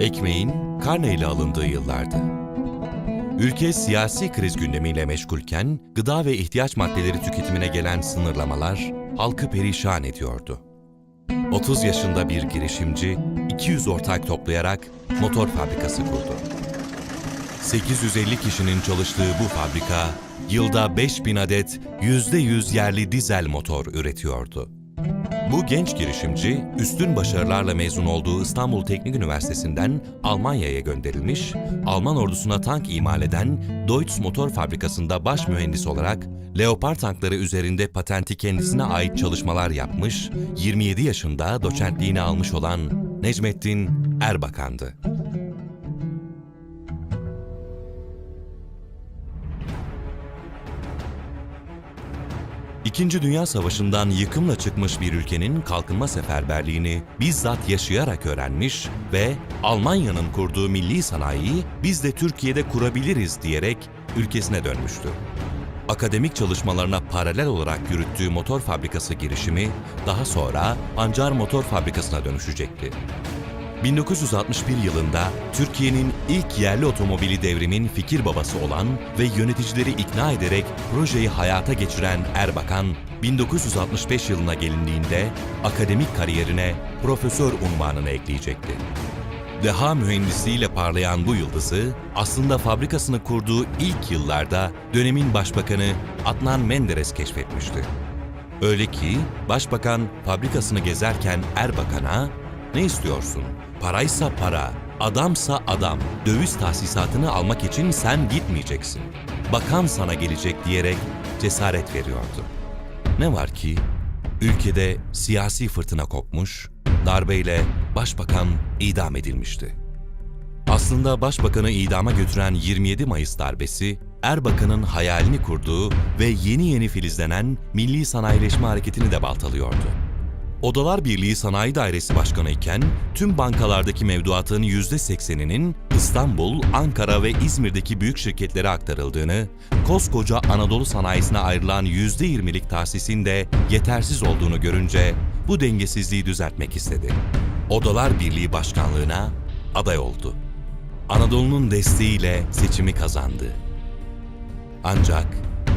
Ekmeğin karne ile alındığı yıllardı. Ülke siyasi kriz gündemiyle meşgulken gıda ve ihtiyaç maddeleri tüketimine gelen sınırlamalar halkı perişan ediyordu. 30 yaşında bir girişimci 200 ortak toplayarak motor fabrikası kurdu. 850 kişinin çalıştığı bu fabrika yılda 5000 adet %100 yerli dizel motor üretiyordu. Bu genç girişimci, üstün başarılarla mezun olduğu İstanbul Teknik Üniversitesi'nden Almanya'ya gönderilmiş, Alman ordusuna tank imal eden Deutz Motor Fabrikası'nda baş mühendis olarak Leopard tankları üzerinde patenti kendisine ait çalışmalar yapmış, 27 yaşında doçentliğini almış olan Necmettin Erbakan'dı. İkinci Dünya Savaşı'ndan yıkımla çıkmış bir ülkenin kalkınma seferberliğini bizzat yaşayarak öğrenmiş ve Almanya'nın kurduğu milli sanayiyi biz de Türkiye'de kurabiliriz diyerek ülkesine dönmüştü. Akademik çalışmalarına paralel olarak yürüttüğü motor fabrikası girişimi daha sonra Pancar Motor Fabrikası'na dönüşecekti. 1961 yılında Türkiye'nin ilk yerli otomobili devrimin fikir babası olan ve yöneticileri ikna ederek projeyi hayata geçiren Erbakan, 1965 yılına gelindiğinde akademik kariyerine profesör unvanını ekleyecekti. Deha mühendisliğiyle parlayan bu yıldızı aslında fabrikasını kurduğu ilk yıllarda dönemin başbakanı Adnan Menderes keşfetmişti. Öyle ki başbakan fabrikasını gezerken Erbakan'a ne istiyorsun? Paraysa para, adamsa adam. Döviz tahsisatını almak için sen gitmeyeceksin. Bakan sana gelecek diyerek cesaret veriyordu. Ne var ki ülkede siyasi fırtına kopmuş, darbeyle başbakan idam edilmişti. Aslında başbakanı idama götüren 27 Mayıs darbesi, Erbakan'ın hayalini kurduğu ve yeni yeni filizlenen milli sanayileşme hareketini de baltalıyordu. Odalar Birliği Sanayi Dairesi Başkanı iken tüm bankalardaki mevduatın %80'inin İstanbul, Ankara ve İzmir'deki büyük şirketlere aktarıldığını, koskoca Anadolu sanayisine ayrılan %20'lik tahsisin de yetersiz olduğunu görünce bu dengesizliği düzeltmek istedi. Odalar Birliği Başkanlığına aday oldu. Anadolu'nun desteğiyle seçimi kazandı. Ancak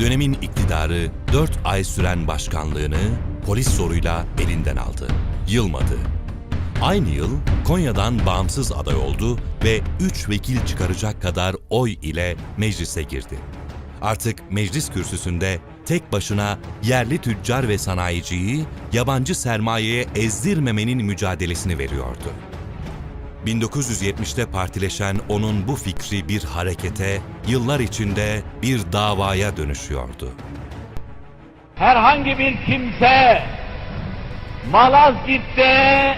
dönemin iktidarı 4 ay süren başkanlığını polis zoruyla elinden aldı. Yılmadı. Aynı yıl Konya'dan bağımsız aday oldu ve 3 vekil çıkaracak kadar oy ile meclise girdi. Artık meclis kürsüsünde tek başına yerli tüccar ve sanayiciyi yabancı sermayeye ezdirmemenin mücadelesini veriyordu. 1970'te partileşen onun bu fikri bir harekete, yıllar içinde bir davaya dönüşüyordu. Herhangi bir kimse Malazgirt'te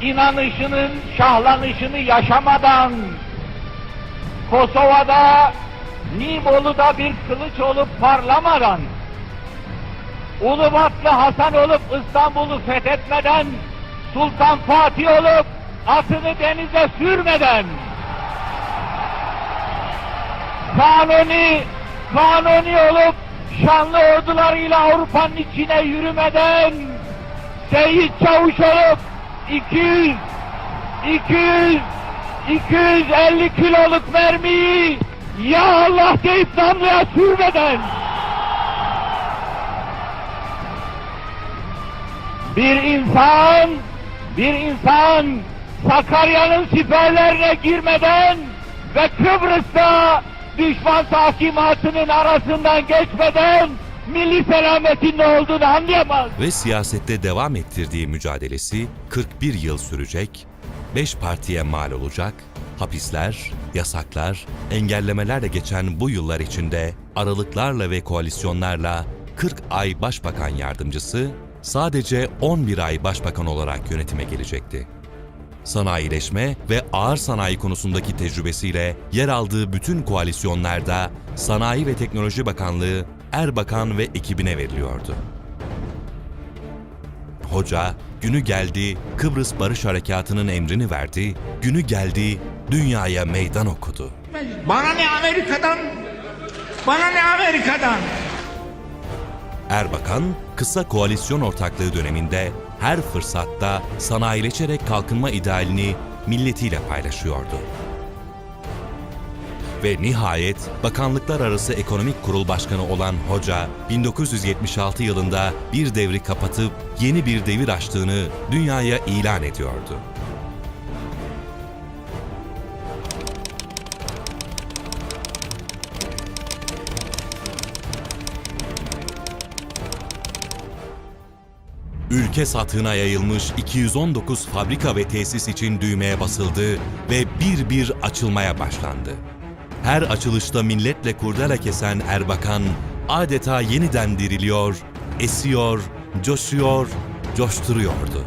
inanışının şahlanışını yaşamadan Kosova'da Nibolu'da bir kılıç olup parlamadan Ulubatlı Hasan olup İstanbul'u fethetmeden Sultan Fatih olup atını denize sürmeden kanuni, kanuni olup şanlı ordularıyla Avrupa'nın içine yürümeden Seyit Çavuş olup 200, 200, 250 kiloluk mermiyi ya Allah deyip namluya sürmeden bir insan, bir insan Sakarya'nın siperlerine girmeden ve Kıbrıs'ta düşman tahkimatının arasından geçmeden milli selametin ne olduğunu anlayamaz. Ve siyasette devam ettirdiği mücadelesi 41 yıl sürecek, 5 partiye mal olacak, hapisler, yasaklar, engellemelerle geçen bu yıllar içinde aralıklarla ve koalisyonlarla 40 ay başbakan yardımcısı, sadece 11 ay başbakan olarak yönetime gelecekti. Sanayileşme ve ağır sanayi konusundaki tecrübesiyle yer aldığı bütün koalisyonlarda Sanayi ve Teknoloji Bakanlığı Erbakan ve ekibine veriliyordu. Hoca günü geldi Kıbrıs Barış Harekatı'nın emrini verdi, günü geldi dünyaya meydan okudu. Bana ne Amerika'dan? Bana ne Amerika'dan? Erbakan, kısa koalisyon ortaklığı döneminde her fırsatta sanayileşerek kalkınma idealini milletiyle paylaşıyordu. Ve nihayet Bakanlıklar Arası Ekonomik Kurul Başkanı olan hoca 1976 yılında bir devri kapatıp yeni bir devir açtığını dünyaya ilan ediyordu. Ülke satığına yayılmış 219 fabrika ve tesis için düğmeye basıldı ve bir bir açılmaya başlandı. Her açılışta milletle kurdele kesen Erbakan adeta yeniden diriliyor, esiyor, coşuyor, coşturuyordu.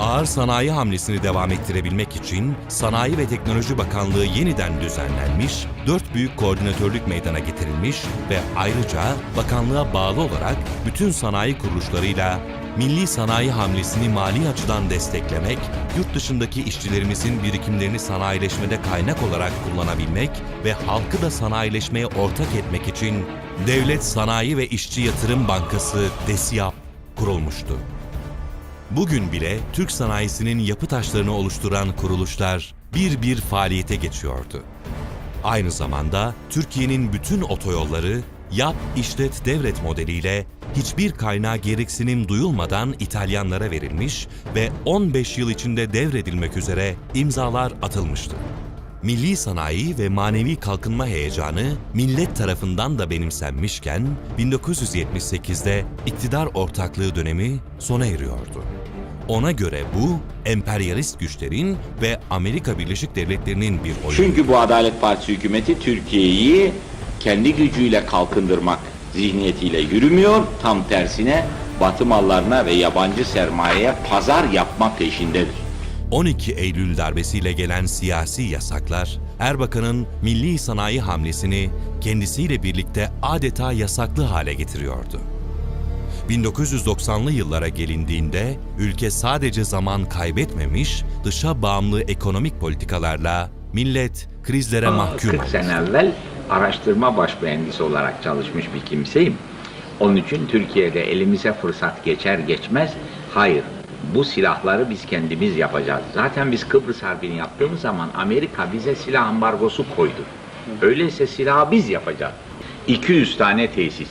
Ağır sanayi hamlesini devam ettirebilmek için Sanayi ve Teknoloji Bakanlığı yeniden düzenlenmiş, dört büyük koordinatörlük meydana getirilmiş ve ayrıca bakanlığa bağlı olarak bütün sanayi kuruluşlarıyla milli sanayi hamlesini mali açıdan desteklemek, yurt dışındaki işçilerimizin birikimlerini sanayileşmede kaynak olarak kullanabilmek ve halkı da sanayileşmeye ortak etmek için Devlet Sanayi ve İşçi Yatırım Bankası DESİAP kurulmuştu. Bugün bile Türk sanayisinin yapı taşlarını oluşturan kuruluşlar bir bir faaliyete geçiyordu. Aynı zamanda Türkiye'nin bütün otoyolları yap, işlet, devret modeliyle hiçbir kaynağa gereksinim duyulmadan İtalyanlara verilmiş ve 15 yıl içinde devredilmek üzere imzalar atılmıştı. Milli sanayi ve manevi kalkınma heyecanı millet tarafından da benimsenmişken 1978'de iktidar ortaklığı dönemi sona eriyordu. Ona göre bu emperyalist güçlerin ve Amerika Birleşik Devletleri'nin bir oyunu. Çünkü bu Adalet Partisi hükümeti Türkiye'yi kendi gücüyle kalkındırmak zihniyetiyle yürümüyor. Tam tersine batı mallarına ve yabancı sermayeye pazar yapma peşindedir. 12 Eylül darbesiyle gelen siyasi yasaklar, Erbakan'ın milli sanayi hamlesini kendisiyle birlikte adeta yasaklı hale getiriyordu. 1990'lı yıllara gelindiğinde ülke sadece zaman kaybetmemiş, dışa bağımlı ekonomik politikalarla millet krizlere mahkum 40 sene evvel araştırma baş mühendisi olarak çalışmış bir kimseyim. Onun için Türkiye'de elimize fırsat geçer geçmez hayır bu silahları biz kendimiz yapacağız. Zaten biz Kıbrıs Harbi'ni yaptığımız zaman Amerika bize silah ambargosu koydu. Öyleyse silahı biz yapacağız. 200 tane tesis.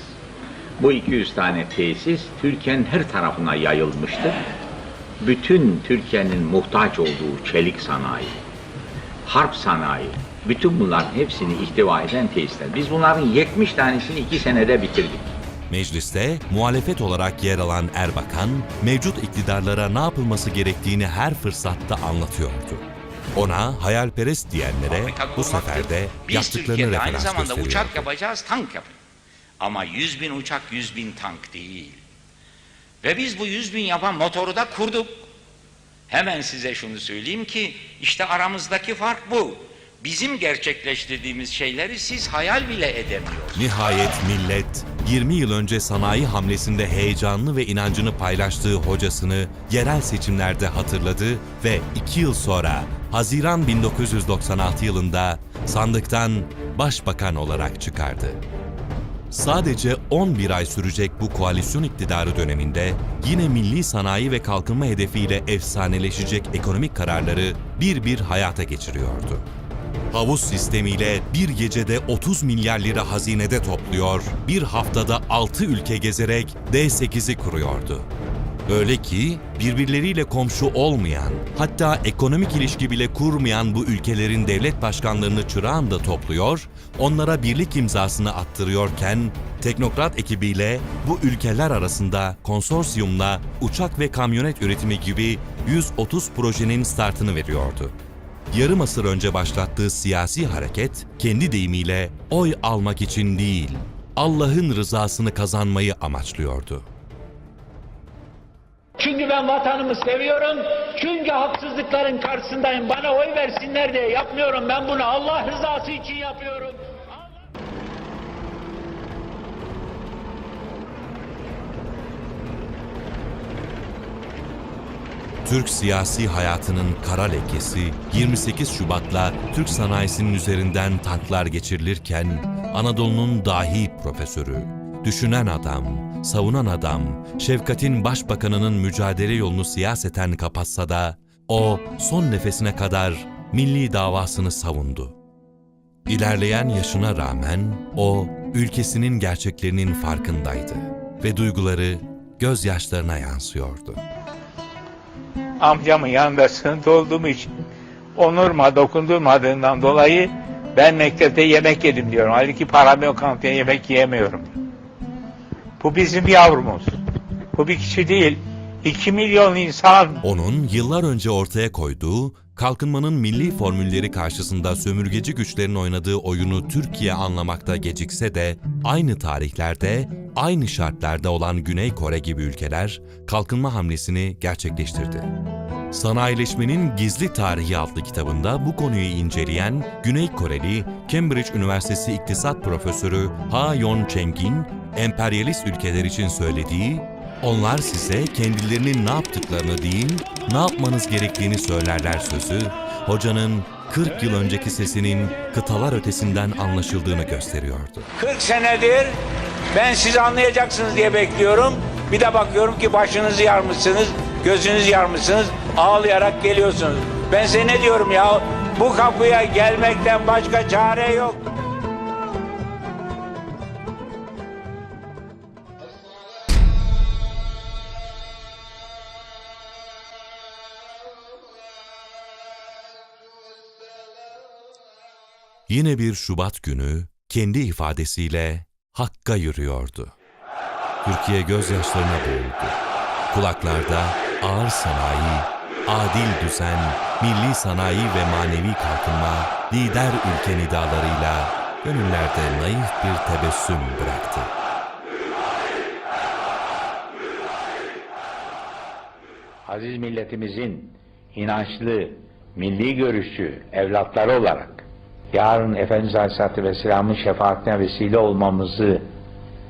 Bu 200 tane tesis Türkiye'nin her tarafına yayılmıştır. Bütün Türkiye'nin muhtaç olduğu çelik sanayi, harp sanayi, bütün bunların hepsini ihtiva eden tesisler. Biz bunların 70 tanesini 2 senede bitirdik. Mecliste muhalefet olarak yer alan Erbakan, mevcut iktidarlara ne yapılması gerektiğini her fırsatta anlatıyordu. Ona hayalperest diyenlere bu sefer de yaptıklarını Türkiye'de aynı referans zamanda uçak yapacağız, tank yapın. Ama 100 bin uçak 100 bin tank değil. Ve biz bu 100 bin yapan motoru da kurduk. Hemen size şunu söyleyeyim ki işte aramızdaki fark bu. Bizim gerçekleştirdiğimiz şeyleri siz hayal bile edemiyorsunuz. Nihayet millet 20 yıl önce sanayi hamlesinde heyecanlı ve inancını paylaştığı hocasını yerel seçimlerde hatırladı ve 2 yıl sonra Haziran 1996 yılında sandıktan başbakan olarak çıkardı. Sadece 11 ay sürecek bu koalisyon iktidarı döneminde yine milli sanayi ve kalkınma hedefiyle efsaneleşecek ekonomik kararları bir bir hayata geçiriyordu. Havuz sistemiyle bir gecede 30 milyar lira hazinede topluyor, bir haftada 6 ülke gezerek D8'i kuruyordu. Öyle ki birbirleriyle komşu olmayan, hatta ekonomik ilişki bile kurmayan bu ülkelerin devlet başkanlarını çırağında topluyor, onlara birlik imzasını attırıyorken, teknokrat ekibiyle bu ülkeler arasında konsorsiyumla uçak ve kamyonet üretimi gibi 130 projenin startını veriyordu. Yarım asır önce başlattığı siyasi hareket, kendi deyimiyle oy almak için değil, Allah'ın rızasını kazanmayı amaçlıyordu. Çünkü ben vatanımı seviyorum. Çünkü haksızlıkların karşısındayım. Bana oy versinler diye yapmıyorum. Ben bunu Allah rızası için yapıyorum. Türk siyasi hayatının kara lekesi 28 Şubat'la Türk sanayisinin üzerinden tanklar geçirilirken Anadolu'nun dahi profesörü, düşünen adam, savunan adam, Şefkat'in başbakanının mücadele yolunu siyaseten kapatsa da O son nefesine kadar milli davasını savundu. İlerleyen yaşına rağmen o ülkesinin gerçeklerinin farkındaydı ve duyguları gözyaşlarına yansıyordu. Amcamın yanında sınıfta olduğum için onurma dokundurmadığından dolayı ben mektepte yemek yedim diyorum. Halbuki param yok kantine yemek yiyemiyorum. Bu bizim yavrumuz. Bu bir kişi değil. 2 milyon insan Onun yıllar önce ortaya koyduğu kalkınmanın milli formülleri karşısında sömürgeci güçlerin oynadığı oyunu Türkiye anlamakta gecikse de aynı tarihlerde, aynı şartlarda olan Güney Kore gibi ülkeler kalkınma hamlesini gerçekleştirdi. Sanayileşmenin Gizli Tarihi adlı kitabında bu konuyu inceleyen Güney Koreli Cambridge Üniversitesi İktisat Profesörü Ha Yon Cheng'in emperyalist ülkeler için söylediği onlar size kendilerinin ne yaptıklarını değil, ne yapmanız gerektiğini söylerler sözü, hocanın 40 yıl önceki sesinin kıtalar ötesinden anlaşıldığını gösteriyordu. 40 senedir ben sizi anlayacaksınız diye bekliyorum. Bir de bakıyorum ki başınızı yarmışsınız, gözünüzü yarmışsınız, ağlayarak geliyorsunuz. Ben size ne diyorum ya? Bu kapıya gelmekten başka çare yok. Yine bir Şubat günü kendi ifadesiyle Hakk'a yürüyordu. Türkiye gözyaşlarına boğuldu. Kulaklarda ağır sanayi, adil düzen, milli sanayi ve manevi kalkınma, lider ülke nidalarıyla gönüllerde naif bir tebessüm bıraktı. aziz milletimizin inançlı, milli görüşçü evlatları olarak yarın Efendimiz Aleyhisselatü Vesselam'ın şefaatine vesile olmamızı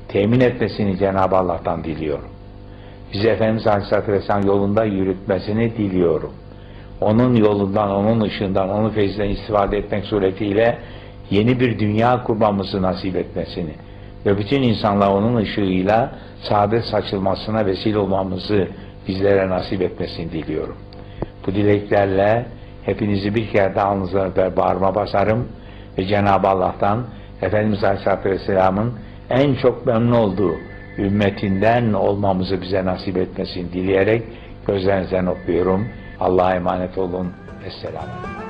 temin etmesini Cenab-ı Allah'tan diliyorum. Bizi Efendimiz Aleyhisselatü Vesselam yolunda yürütmesini diliyorum. Onun yolundan, onun ışığından, onun feyzinden istifade etmek suretiyle yeni bir dünya kurmamızı nasip etmesini ve bütün insanlar onun ışığıyla saadet saçılmasına vesile olmamızı bizlere nasip etmesini diliyorum. Bu dileklerle hepinizi bir kere daha alnınıza öper bağrıma basarım ve Cenab-ı Allah'tan Efendimiz Aleyhisselatü Vesselam'ın en çok memnun olduğu ümmetinden olmamızı bize nasip etmesini dileyerek gözlerinizden öpüyorum. Allah'a emanet olun. Esselamu Aleyküm.